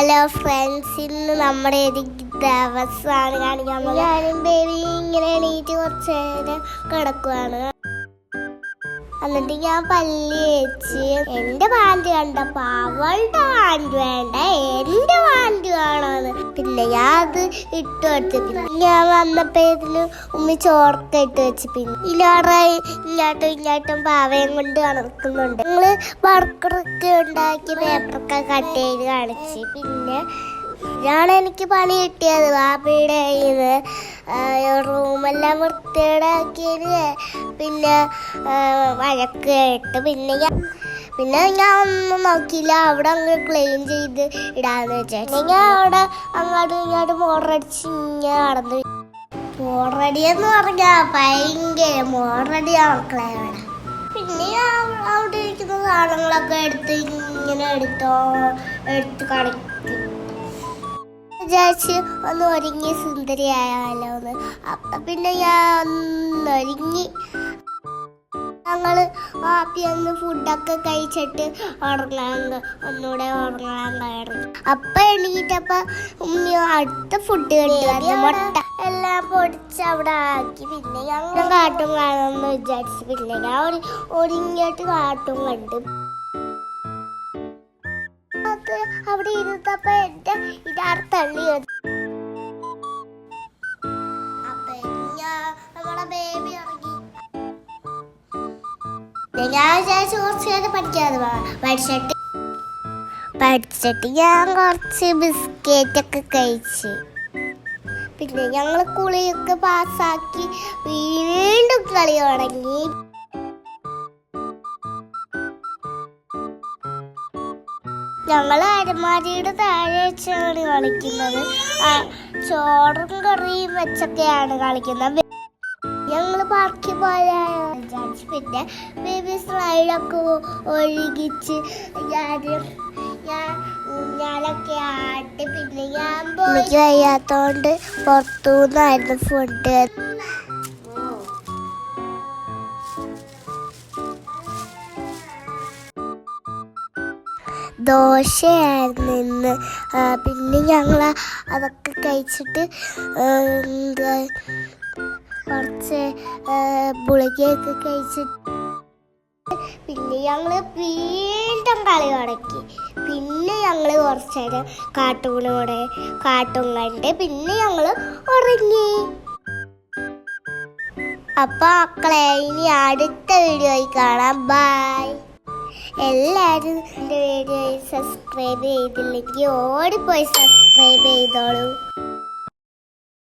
Hello friends ഇന്ന് നമ്മുടെ ദിവസമാണ് കാണിക്കാൻ. ഞാനും ബേബി ഇങ്ങനെ എണീറ്റ് കുറച്ച് നേരം കിടക്കുവാണ് എന്നിട്ട് ഞാൻ പല്ലി വെച്ച് എന്റെ പാന്റ് കണ്ടപ്പോ അവളുടെ പാന്റ് വേണ്ട എന്റെ പാന്റ് കാണാന്ന്. പിന്നെ ഞാൻ അത് ഇട്ട് വെച്ച് പിന്നെ ഞാൻ ഇതിന് ഉമ്മി ചോർക്ക ഇട്ട് വെച്ച്. പിന്നെ ഇല്ലാറായി ഇല്ലാട്ടും ഇല്ലാട്ടും പാവയും കൊണ്ട് നടക്കുന്നുണ്ട്. നിങ്ങൾ വർക്കറൊക്കെ ഉണ്ടാക്കി പേപ്പറൊക്കെ കട്ട് ചെയ്ത് കാണിച്ച്. പിന്നെ ഇതാണ് എനിക്ക് പണി കിട്ടിയത് ബാബിയുടെ ഇത് റൂമെല്ലാം വൃത്തിയേടാക്കിയത് പിന്നെ വഴക്ക് കേട്ട് പിന്നെ പിന്നെ ഞാൻ ഒന്നും നോക്കിയില്ല. അവിടെ അങ്ങ് ക്ലീൻ ചെയ്ത് ഇടാന്ന് വെച്ചാൽ ഞാൻ അവിടെ അങ്ങോട്ടും ഇങ്ങോട്ടും മോറടിച്ച് ഇങ്ങനെ നടന്നു മോറടി എന്ന് പറഞ്ഞാ ഭയങ്കര മോറടിയാണ് ക്ലൈവിടെ പിന്നെ ഞാൻ അവിടെ ഇരിക്കുന്ന സാധനങ്ങളൊക്കെ എടുത്ത് ഇങ്ങനെ എടുത്തോ എടുത്ത് കളിക്കും. വിചാരിച്ച് ഒന്ന് ഒരുങ്ങി സുന്ദരിയായാലോ എന്ന് അപ്പൊ പിന്നെ ഞാൻ ഒന്ന് ഒരുങ്ങി ഞങ്ങൾ ആപ്പി ഒന്ന് ഫുഡൊക്കെ കഴിച്ചിട്ട് ഉറങ്ങാൻ ഒന്നുകൂടെ ഉറങ്ങാൻ കയറി. അപ്പൊ എണീറ്റപ്പ ഉമ്മി അടുത്ത ഫുഡ് കണ്ടു മുട്ട. എല്ലാം പൊടിച്ച് അവിടെ ആക്കി. പിന്നെ ഞങ്ങൾ കാട്ടും കാണാമെന്ന് വിചാരിച്ചു പിന്നെ ഞാൻ ഒരു ഒരുങ്ങിയിട്ട് കാട്ടും കണ്ടു. അവിടെ ഇരുന്നപ്പോ എന്റെ ഇതാണ് തള്ളി വന്നു. അപ്പൊ ഞാൻ- ബേബി ഇറങ്ങി പിന്നെ ഞാൻ വിചാരിച്ചു കുറച്ച് നേരം പഠിക്കാതെ പഠിച്ചിട്ട്. ഞാൻ കുറച്ച് ബിസ്ക്കറ്റ് ഒക്കെ കഴിച്ച്. പിന്നെ ഞങ്ങൾ കുളിയൊക്കെ പാസ്സാക്കി വീണ്ടും കളി തുടങ്ങി. ഞങ്ങൾ അരമാരിയുടെ താഴെ വെച്ചാണ് കളിക്കുന്നത്. ചോറും കറിയും വെച്ചൊക്കെയാണ് കളിക്കുന്നത്. ഞങ്ങൾ പാർക്കി വിചാരിച്ചു പിന്നെ ബേബി സ്ലൈഡൊക്കെ ഒഴുകിച്ച് ഞാൻ ഞാൻ ഞാനൊക്കെ ആട്ടി പിന്നെ ഞാൻ പോയി. വയ്യാത്തോണ്ട് പുറത്തുനിന്നായിരുന്നു ഫുഡ് ദോശയായിരുന്നു. ഇന്ന് പിന്നെ ഞങ്ങൾ അതൊക്കെ കഴിച്ചിട്ട് കുറച്ച് ഗുളികയൊക്കെ കഴിച്ചിട്ട് പിന്നെ ഞങ്ങൾ വീണ്ടും കളി തുടക്കി പിന്നെ ഞങ്ങൾ കുറച്ച് നേരം കാട്ടൂണോടെ കാട്ടും കണ്ട് പിന്നെ ഞങ്ങൾ ഉറങ്ങി. അപ്പൊ മക്കളെ ഇനി അടുത്ത വീഡിയോയിൽ കാണാം. ബൈ എല്ലാവരും എന്റെ വീഡിയോ സബ്സ്ക്രൈബ് ചെയ്തില്ലെങ്കിൽ ഓടിപ്പോയി സബ്സ്ക്രൈബ് ചെയ്തോളൂ.